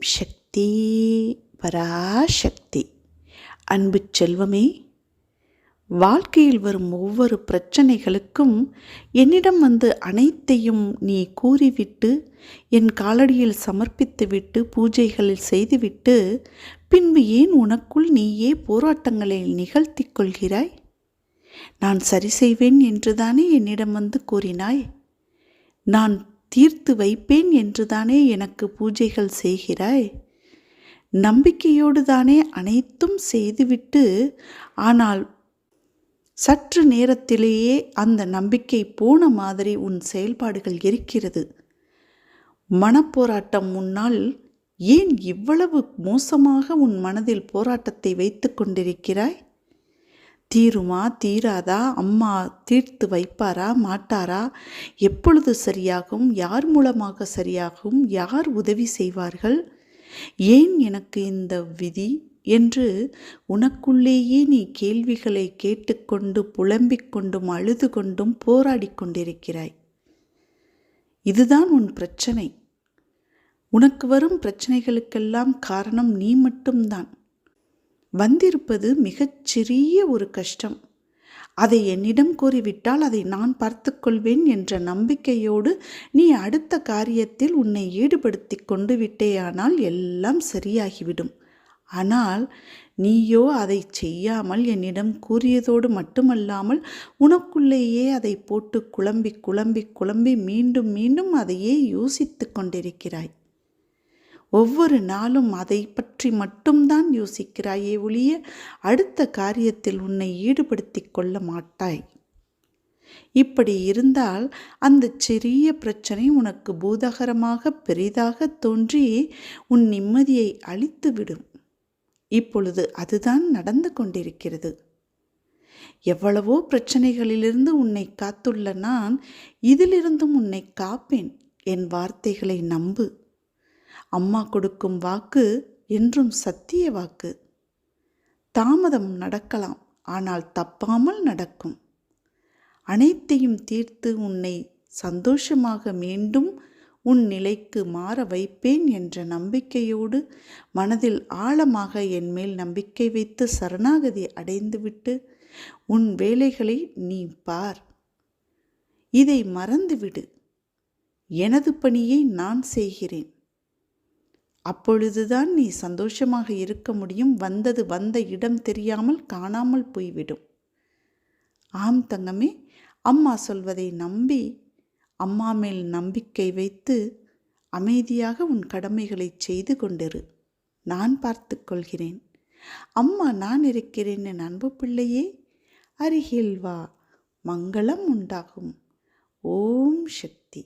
சக்தி பராசக்தி. அன்பு செல்வமே வாழ்க்கையில் வரும் ஒவ்வொரு பிரச்சனைகளுக்கும் என்னிடம் வந்து அனைத்தையும் நீ கூறிவிட்டு என் காலடியில் சமர்ப்பித்துவிட்டு பூஜைகளில் செய்துவிட்டு பின்பு ஏன் உனக்குள் நீயே போராட்டங்களை நிகழ்த்தி கொள்கிறாய்? நான் சரி செய்வேன் என்றுதானே என்னிடம் வந்து கூறினாய்? நான் தீர்த்து வைப்பேன் என்றுதானே எனக்கு பூஜைகள் செய்கிறாய்? நம்பிக்கையோடு தானே அனைத்தும் செய்துவிட்டு ஆனால் சற்று நேரத்திலேயே அந்த நம்பிக்கை போன மாதிரி உன் செயல்பாடுகள் இருக்கிறது. மனப்போராட்டம் முன்னால் ஏன் இவ்வளவு மோசமாக உன் மனதில் போராட்டத்தை வைத்து கொண்டிருக்கிறாய்? தீருமா தீராதா? அம்மா தீர்த்து வைப்பாரா மாட்டாரா? எப்பொழுது சரியாகும்? யார் மூலமாக சரியாகும்? யார் உதவி செய்வார்கள்? ஏன் எனக்கு இந்த விதி? என்று உனக்குள்ளேயே நீ கேள்விகளை கேட்டுக்கொண்டு புலம்பிக் கொண்டும் அழுது கொண்டும் போராடி கொண்டிருக்கிறாய். இதுதான் உன் பிரச்சனை. உனக்கு வரும் பிரச்சனைகளுக்கெல்லாம் காரணம் நீ மட்டும்தான். வந்திருப்பது மிகச்சிறிய ஒரு கஷ்டம். அதை என்னிடம் கூறிவிட்டால் அதை நான் பார்த்துக்கொள்வேன் என்ற நம்பிக்கையோடு நீ அடுத்த காரியத்தில் உன்னை ஈடுபடுத்தி கொண்டு விட்டேயானால் எல்லாம் சரியாகிவிடும். ஆனால் நீயோ அதை செய்யாமல் என்னிடம் கூறியதோடு மட்டுமல்லாமல் உனக்குள்ளேயே அதை போட்டு குழம்பி குழம்பி குழம்பி மீண்டும் மீண்டும் அதையே யோசித்து கொண்டிருக்கிறாய். ஒவ்வொரு நாளும் அதை பற்றி மட்டும்தான் யோசிக்கிறாயே ஒழிய அடுத்த காரியத்தில் உன்னை ஈடுபடுத்தி கொள்ள மாட்டாய். இப்படி இருந்தால் அந்த சிறிய பிரச்சனை உனக்கு பூதகரமாக பெரிதாக தோன்றி உன் நிம்மதியை அழித்துவிடும். இப்பொழுது அதுதான் நடந்து கொண்டிருக்கிறது. எவ்வளவோ பிரச்சனைகளிலிருந்து உன்னை காத்துள்ள நான் இதிலிருந்தும் உன்னை காப்பேன். என் வார்த்தைகளை நம்பு. அம்மா கொடுக்கும் வாக்கு என்றும் சத்திய வாக்கு. தாமதம் நடக்கலாம் ஆனால் தப்பாமல் நடக்கும். அனைத்தையும் தீர்த்து உன்னை சந்தோஷமாக மீண்டும் உன் நிலைக்கு மாற வைப்பேன் என்ற நம்பிக்கையோடு மனதில் ஆழமாக என் மேல் நம்பிக்கை வைத்து சரணாகதி அடைந்துவிட்டு உன் வேலைகளை நீ பார். இதை மறந்துவிடு. எனது பணியை நான் செய்கிறேன். அப்பொழுதுதான் நீ சந்தோஷமாக இருக்க முடியும். வந்தது வந்த இடம் தெரியாமல் காணாமல் போய்விடும். ஆம் தங்கமே அம்மா சொல்வதை நம்பி அம்மா மேல் நம்பிக்கை வைத்து அமைதியாக உன் கடமைகளை செய்து கொண்டிரு. நான் பார்த்து கொள்கிறேன். அம்மா நான் இருக்கிறேன் என் அன்பு பிள்ளையே அருகில் வா மங்களம் உண்டாகும். ஓம் சக்தி.